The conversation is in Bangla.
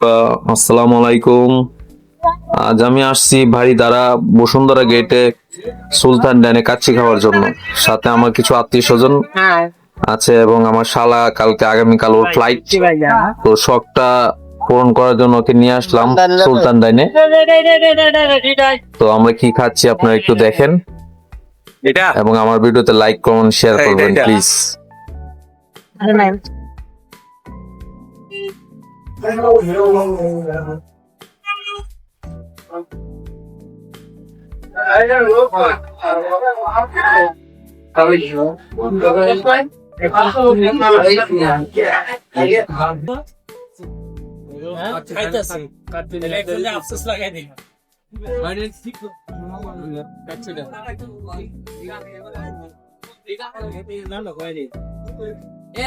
আসসালামু আলাইকুম আজ আমি আসছি ভারী দ্বারা বসুন্ধরা গেটে সুলতান ডাইনে কাচ্চি খাওয়ার জন্য সাথে আমার কিছু আত্মীয় স্বজন হ্যাঁ আছে এবং আমার শালা কালকে আগামীকাল ওর ফ্লাইট তো শখটা পূরণ করার জন্য ওকে নিয়ে আসলাম সুলতান ডাইনে তো আমরা কি খাচ্ছি আপনারা একটু দেখেন এবং আমার ভিডিওতে লাইক কমেন্ট শেয়ার এই, করবেন এইটা। প্লিজ আফসোস লাগাই দিই এ